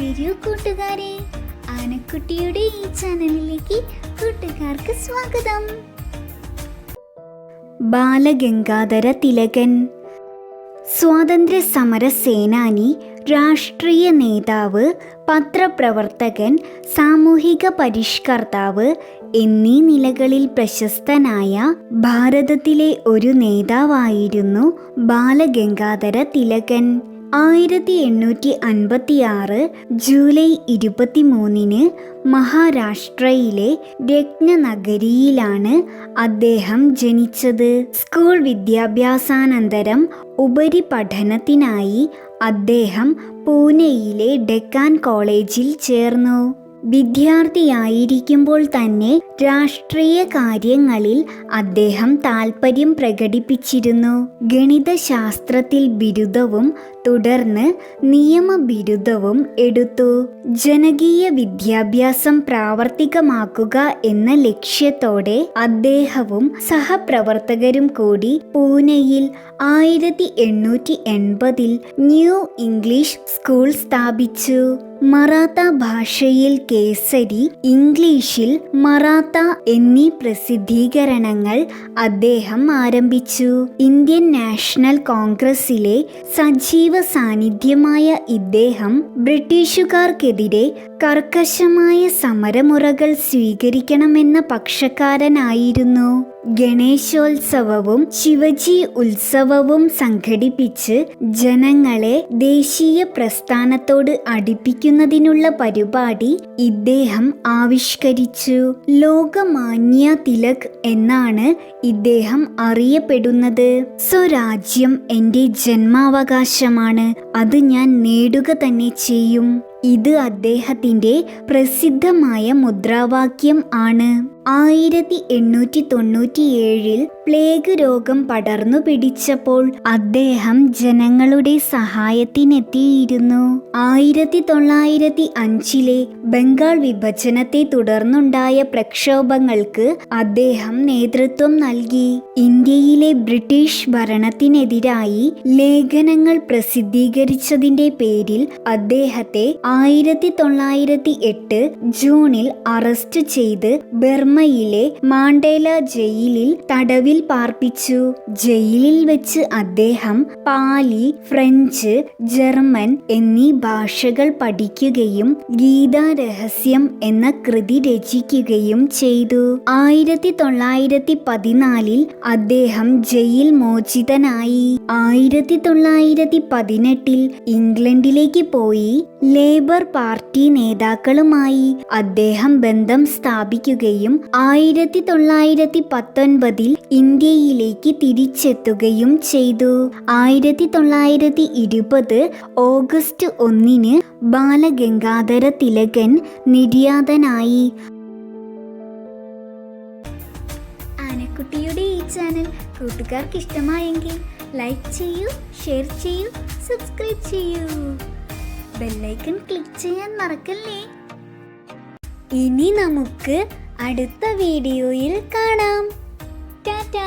വരൂ കൂട്ടുകാരെ. ആനക്കുട്ടിയുടെ ഈ ചാനലിലേക്ക് കൂട്ടുകാർക്ക് സ്വാഗതം. ബാലഗംഗാധര തിലകൻ സ്വാതന്ത്ര്യ സമര സേനാനി രാഷ്ട്രീയ നേതാവ് പത്രപ്രവർത്തകൻ സാമൂഹിക പരിഷ്കർത്താവ് എന്നീ നിലകളിൽ പ്രശസ്തനായ ഭാരതത്തിലെ ഒരു നേതാവായിരുന്നു ബാലഗംഗാധര തിലകൻ. ആയിരത്തി എണ്ണൂറ്റി അൻപത്തി ആറ് ജൂലൈ ഇരുപത്തിമൂന്നിന് മഹാരാഷ്ട്രയിലെ രത്നനഗരിയിലാണ് അദ്ദേഹം ജനിച്ചത്. സ്കൂൾ വിദ്യാഭ്യാസാനന്തരം ഉപരിപഠനത്തിനായി അദ്ദേഹം പൂനെയിലെ ഡെക്കാൻ കോളേജിൽ ചേർന്നു. വിദ്യാർത്ഥിയായിരിക്കുമ്പോൾ തന്നെ രാഷ്ട്രീയ കാര്യങ്ങളിൽ അദ്ദേഹം താൽപ്പര്യം പ്രകടിപ്പിച്ചിരുന്നു. ഗണിതശാസ്ത്രത്തിൽ ബിരുദവും തുടർന്ന് നിയമ ബിരുദവും എടുത്തു. ജനകീയ വിദ്യാഭ്യാസം പ്രാവർത്തികമാക്കുക എന്ന ലക്ഷ്യത്തോടെ അദ്ദേഹവും സഹപ്രവർത്തകരും കൂടി പൂനെയിൽ ആയിരത്തി എണ്ണൂറ്റി എൺപതിൽ ന്യൂ ഇംഗ്ലീഷ് സ്കൂൾ സ്ഥാപിച്ചു. മറാത്ത ഭാഷയിൽ കേസരി ഇംഗ്ലീഷിൽ മറാത്ത എന്നീ പ്രസിദ്ധീകരണങ്ങൾ അദ്ദേഹം ആരംഭിച്ചു. ഇന്ത്യൻ നാഷണൽ കോൺഗ്രസിലെ സജീവ സാന്നിധ്യമായ ഇദ്ദേഹം ബ്രിട്ടീഷുകാർക്കെതിരെ കർക്കശമായ സമരമുറകൾ സ്വീകരിക്കണമെന്ന പക്ഷക്കാരനായിരുന്നു. ഗണേശോത്സവവും ശിവജി ഉത്സവവും സംഘടിപ്പിച്ച് ജനങ്ങളെ ദേശീയ പ്രസ്ഥാനത്തോട് അടുപ്പിക്കുന്നതിനുള്ള പരിപാടി ഇദ്ദേഹം ആവിഷ്കരിച്ചു. ലോകമാന്യ തിലക് എന്നാണ് ഇദ്ദേഹം അറിയപ്പെടുന്നത്. സ്വരാജ്യം എന്റെ ജന്മാവകാശമാണ്. അത് ഞാൻ നേടുക തന്നെ ചെയ്യും. ഇത് അദ്ദേഹത്തിന്റെ പ്രസിദ്ധമായ മുദ്രാവാക്യം ആണ്. ആയിരത്തി എണ്ണൂറ്റി തൊണ്ണൂറ്റിയേഴിൽ പ്ലേഗ് രോഗം പടർന്നു പിടിച്ചപ്പോൾ അദ്ദേഹം ജനങ്ങളുടെ സഹായത്തിനെത്തിയിരുന്നു. ആയിരത്തി തൊള്ളായിരത്തി അഞ്ചിലെ ബംഗാൾ വിഭജനത്തെ തുടർന്നുണ്ടായ പ്രക്ഷോഭങ്ങൾക്ക് അദ്ദേഹം നേതൃത്വം നൽകി. ഇന്ത്യയിലെ ബ്രിട്ടീഷ് ഭരണത്തിനെതിരായി ലേഖനങ്ങൾ പ്രസിദ്ധീകരിച്ചതിന്റെ പേരിൽ അദ്ദേഹത്തെ ആയിരത്തി തൊള്ളായിരത്തി എട്ട് ജൂണിൽ അറസ്റ്റ് ചെയ്ത് ബർമ്മയിലെ മാണ്ടേല ജയിലിൽ തടവിൽ പാർപ്പിച്ചു. ജയിലിൽ വെച്ച് അദ്ദേഹം പാലി ഫ്രഞ്ച് ജർമ്മൻ എന്നീ ഭാഷകൾ പഠിക്കുകയും ഗീതാ രഹസ്യം എന്ന കൃതി രചിക്കുകയും ചെയ്തു. ആയിരത്തി തൊള്ളായിരത്തി പതിനാലിൽ അദ്ദേഹം ജയിൽ മോചിതനായി. ആയിരത്തി തൊള്ളായിരത്തി പതിനെട്ടിൽ ഇംഗ്ലണ്ടിലേക്ക് പോയി. ലേബർ പാർട്ടി നേതാക്കളുമായി അദ്ദേഹം ബന്ധം സ്ഥാപിക്കുകയും ആയിരത്തി തൊള്ളായിരത്തി പത്തൊൻപതിൽ ഇന്ത്യയിലേക്ക് തിരിച്ചെത്തുകയും ചെയ്തു. ആയിരത്തി തൊള്ളായിരത്തി ഇരുപത് ഓഗസ്റ്റ് ഒന്നിന് ബാലഗംഗാധര തിലകൻ നിര്യാതനായി. ആനക്കുട്ടിയുടെ ഈ ചാനൽ കൂട്ടുകാർക്ക് ഇഷ്ടമായെങ്കിൽ ലൈക്ക് ചെയ്യൂ ഷെയർ ചെയ്യൂ സബ്സ്ക്രൈബ് ചെയ്യൂ. ബെല്ലൈക്കൺ ക്ലിക്ക് ചെയ്യാൻ മറക്കല്ലേ? ഇനി നമുക്ക് അടുത്ത വീഡിയോയിൽ കാണാം. ടാറ്റാ.